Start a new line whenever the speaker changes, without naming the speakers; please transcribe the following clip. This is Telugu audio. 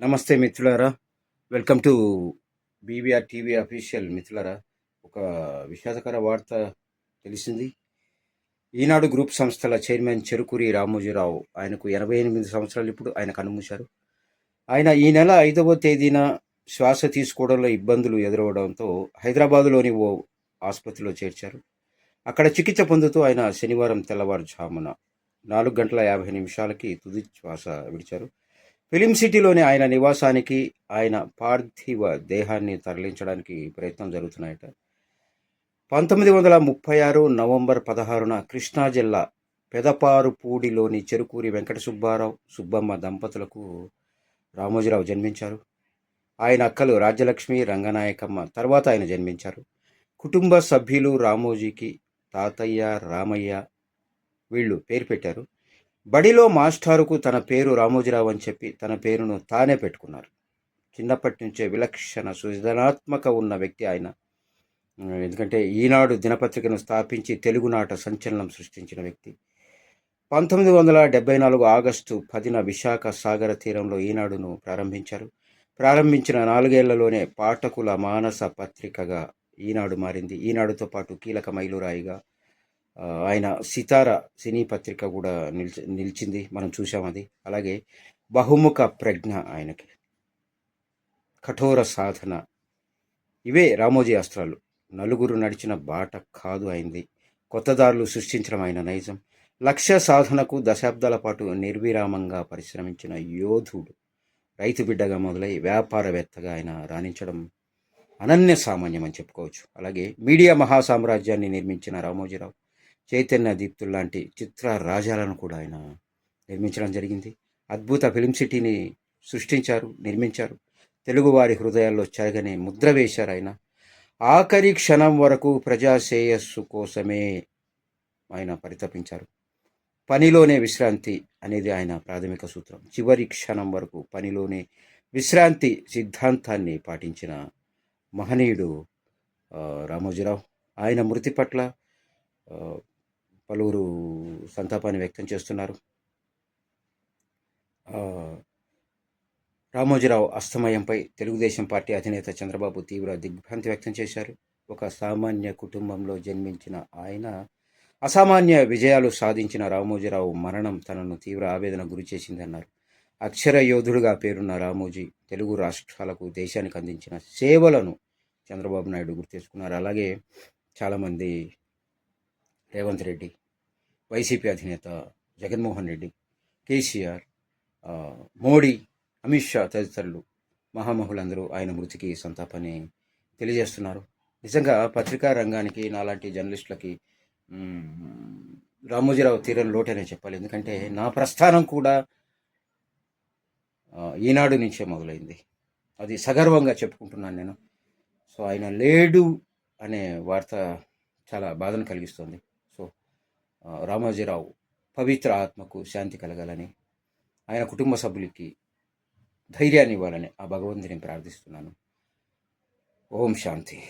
నమస్తే మిత్రులారా. Welcome to BVR TV official మిత్రులారా. ఒక విషాదకర వార్త తెలిసింది. ఈనాడు గ్రూప్ సంస్థల చైర్మన్ చెరుకూరి రామోజీరావు ఆయనకు ఎనభై ఎనిమిది సంవత్సరాలు ఇప్పుడు ఆయన కనుమూశారు ఆయన ఈ నెల ఐదవ తేదీన శ్వాస తీసుకోవడంలో ఇబ్బందులు ఎదురవడంతో హైదరాబాదులోని ఓ ఆసుపత్రిలో చేర్చారు. అక్కడ చికిత్స పొందుతూ ఆయన శనివారం తెల్లవారుజామున నాలుగు గంటల యాభై నిమిషాలకి తుది శ్వాస విడిచారు. ఫిలిం సిటీలోని ఆయన నివాసానికి ఆయన పార్థివ దేహాన్ని తరలించడానికి ప్రయత్నం జరుగుతున్నాయట. పంతొమ్మిది వందల ముప్పై ఆరు నవంబర్ పదహారున కృష్ణా జిల్లా పెదపారుపూడిలోని చెరుకూరి వెంకట సుబ్బారావు సుబ్బమ్మ దంపతులకు రామోజీరావు జన్మించారు. ఆయన అక్కలు రాజ్యలక్ష్మి రంగనాయకమ్మ తర్వాత ఆయన జన్మించారు. కుటుంబ సభ్యులు రామోజీకి తాతయ్య రామయ్య వీళ్ళు పేరు పెట్టారు. బడిలో మాస్టారుకు తన పేరు రామోజీరావు అని చెప్పి తన పేరును తానే పెట్టుకున్నారు. చిన్నప్పటి నుంచే విలక్షణ సృజనాత్మక ఉన్న వ్యక్తి ఆయన. ఎందుకంటే ఈనాడు దినపత్రికను స్థాపించి తెలుగునాట సంచలనం సృష్టించిన వ్యక్తి. పంతొమ్మిది వందల డెబ్బై నాలుగు ఆగస్టు పదిన విశాఖ సాగర తీరంలో ఈనాడును ప్రారంభించారు. ప్రారంభించిన నాలుగేళ్ళలోనే పాఠకుల మానస పత్రికగా ఈనాడు మారింది. ఈనాడుతో పాటు కీలక మైలురాయిగా ఆయన సితార సినీ పత్రిక కూడా నిలిచి నిలిచింది. మనం చూసాం అది. అలాగే బహుముఖ ప్రజ్ఞ ఆయనకి. కఠోర సాధన. ఇవే రామోజీ అస్త్రాలు. నలుగురు నడిచిన బాట కాదు అయింది. కొత్త దారులు సృష్టించడం ఆయన నైజం. లక్ష్య సాధనకు దశాబ్దాల పాటు నిర్విరామంగా పరిశ్రమించిన యోధుడు. రైతు బిడ్డగా మొదలై వ్యాపారవేత్తగా ఆయన రాణించడం అనన్య సామాన్యం అని చెప్పుకోవచ్చు. అలాగే మీడియా మహాసామ్రాజ్యాన్ని నిర్మించిన రామోజీరావు చైతన్య దీప్తులు లాంటి చిత్ర రాజాలను కూడా ఆయన నిర్మించడం జరిగింది. అద్భుత ఫిలిం సిటీని సృష్టించారు నిర్మించారు. తెలుగువారి హృదయాల్లో చెరగని ముద్ర వేశారు ఆయన. ఆఖరి క్షణం వరకు ప్రజా శ్రేయస్సు కోసమే ఆయన పరితపించారు. పనిలోనే విశ్రాంతి అనేది ఆయన ప్రాథమిక సూత్రం. చివరి క్షణం వరకు పనిలోనే విశ్రాంతి సిద్ధాంతాన్ని పాటించిన మహనీయుడు రామోజీరావు. ఆయన మృతి పట్ల పలువురు సంతాపాన్ని వ్యక్తం చేస్తున్నారు. రామోజీరావు అస్తమయంపై తెలుగుదేశం పార్టీ అధినేత చంద్రబాబు తీవ్ర దిగ్భ్రాంతి వ్యక్తం చేశారు. ఒక సామాన్య కుటుంబంలో జన్మించిన ఆయన అసామాన్య విజయాలు సాధించిన రామోజీరావు మరణం తనను తీవ్ర ఆవేదన గురి చేసిందన్నారు. అక్షర యోధుడుగా పేరున్న రామోజీ తెలుగు రాష్ట్రాలకు దేశానికి అందించిన సేవలను చంద్రబాబు నాయుడు గుర్తేసుకున్నారు అలాగే చాలామంది రేవంత్ రెడ్డి వైసీపీ అధినేత జగన్మోహన్ రెడ్డి కేసీఆర్ మోడీ అమిత్ షా తదితరులు మహామహులందరూ ఆయన మృతికి సంతాపాన్ని తెలియజేస్తున్నారు. నిజంగా పత్రికా రంగానికి నాలాంటి జర్నలిస్టులకి రామోజీరావు తీరని లోటనే చెప్పాలి. ఎందుకంటే నా ప్రస్థానం కూడా ఈనాడు నుంచే మొదలైంది. అది సగర్వంగా చెప్పుకుంటున్నాను నేను. సో ఆయన లేడు అనే వార్త చాలా బాధను కలిగిస్తుంది. రామోజీరావు పవిత్ర ఆత్మకు శాంతి కలగాలని ఆయన కుటుంబ సభ్యులకి ధైర్యాన్ని ఇవ్వాలని ఆ భగవంతుని ప్రార్థిస్తున్నాను. ఓం శాంతి.